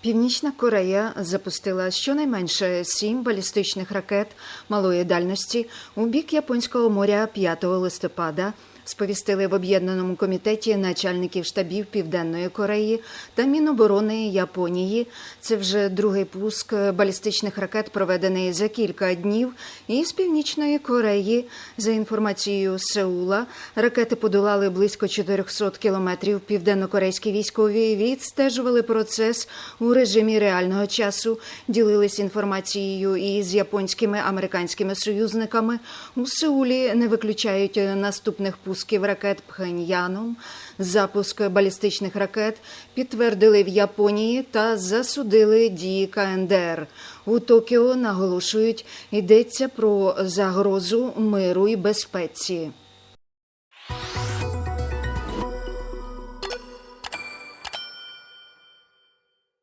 Північна Корея запустила щонайменше сім балістичних ракет малої дальності у бік Японського моря 5 листопада. Сповістили в об'єднаному комітеті начальників штабів Південної Кореї та Міноборони Японії. Це вже другий пуск балістичних ракет, проведений за кілька днів. І з північної Кореї, за інформацією Сеула, ракети подолали близько 400 кілометрів. Південнокорейські військові відстежували процес у режимі реального часу, ділились інформацією і з японськими американськими союзниками. У Сеулі не виключають наступних пусків ракет Пхеньяном. Запуск балістичних ракет підтвердили в Японії та засудили дії КНДР. У Токіо наголошують, йдеться про загрозу миру і безпеці.